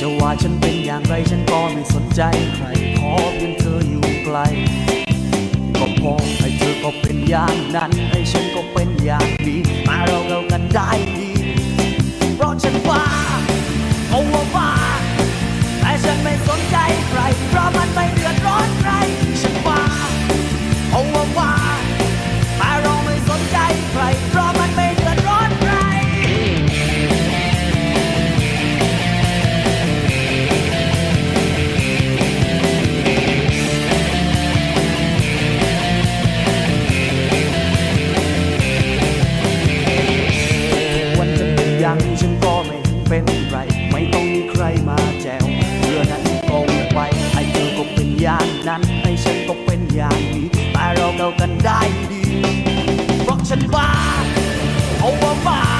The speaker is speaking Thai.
จะว่าฉันเป็นอย่างไรฉันก็ไม่สนใจใครขอเพียงเธออยู่ไกล ก็พอให้เธอก็เป็นอย่างนั้น ให้ฉันก็เป็นอย่างนี้ มาเราเรากันได้ ดังฉันก็ไม่เป็นไร ไม่ต้องมีใครมาแจวเรื่อนั้นตรงไปให้เธอก็เป็นอย่างนั้น ให้ฉันก็เป็นอย่างนี้แต่เราเข้ากันได้ดีเพราะฉันบ้าเอาบ้า